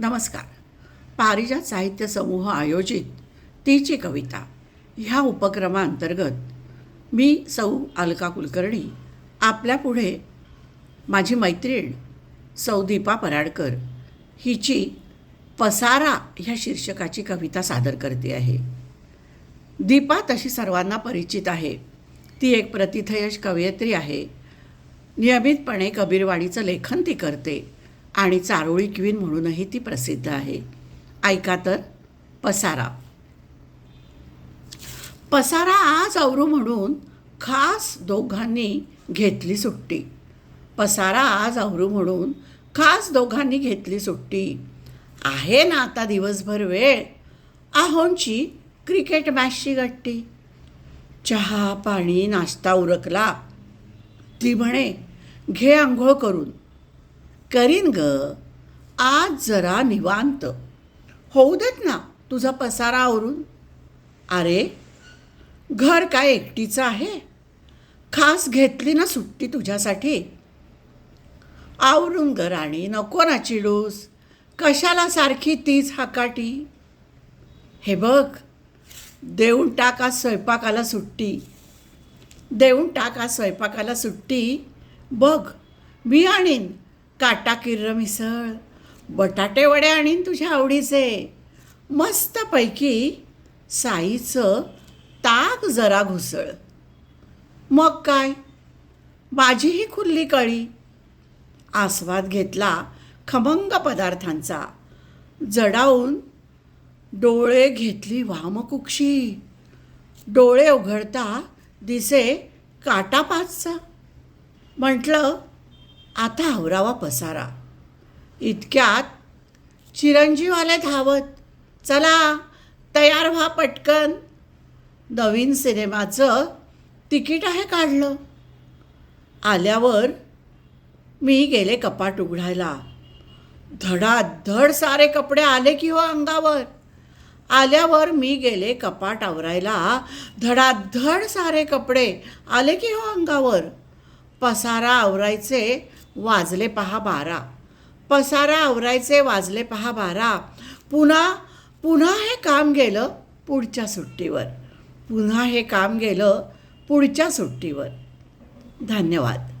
नमस्कार. पारिजात साहित्य समूह आयोजित तीची कविता ह्या उपक्रमाअंतर्गत मी सौ अलका कुलकर्णी आपल्यापुढे माझी मैत्रीण सौ दीपा पराडकर हिची पसारा ह्या शीर्षकाची कविता सादर करते आहे. दीपा तशी सर्वांना परिचित आहे. ती एक प्रतिथयश कवयित्री आहे. नियमितपणे कबीरवाणीचं लेखन ती करते. आणि चारोळी क्वीन म्हणूनही ती प्रसिद्ध आहे. ऐका तर पसारा. पसारा आज आवरू म्हणून खास दोघांनी घेतली सुट्टी. पसारा आज आवरू म्हणून खास दोघांनी घेतली सुट्टी. आहे ना आता दिवसभर वेळ? आहोंची क्रिकेट मॅचची गट्टी. चहा पाणी नाश्ता उरकला. ती म्हणे घे आंघोळ करून. करीन ग. आज जरा निवांत. होऊ देत ना तुझा पसारा आवरून. अरे घर काय एकटीचं आहे? खास घेतली ना सुट्टी तुझ्यासाठी. आवरून ग राणी नको ना चिडूस. कशाला सारखी तीच हाकाटी? हे बघ देऊन टाका स्वयंपाकाला सुट्टी. देऊन टाका स्वयंपाकाला सुट्टी. बघ मी आणीन. काटा किर्र मिसळ बटाटे वडे आणीन तुझ्या आवडीचे. मस्तपैकी साईचं ताक जरा घुसळ. मग काय? माझीही खुल्ली कळी. आस्वाद घेतला खमंग पदार्थांचा. जडावून डोळे घेतली वामकुक्षी. डोळे उघडता दिसे काटापाचचा. म्हटलं आता आवरावा पसारा. इतक्यात चिरंजीवाले धावत चला तयार व्हा पटकन. नवीन सिनेमाचं तिकीट आहे काढलं. आल्यावर मी गेले कपाट उघडायला. धडाधड सारे कपडे आले की हो अंगावर. आल्यावर मी गेले कपाट आवरायला. धडाधड सारे कपडे आले की हो अंगावर. पसारा आवरायचे वाजले पहा बारा. पसारा आवरायचे वाजले पहा बारा. पुन्हा पुन्हा हे काम गेलं पुढच्या सुट्टीवर. पुन्हा हे काम गेलं पुढच्या सुट्टीवर. धन्यवाद.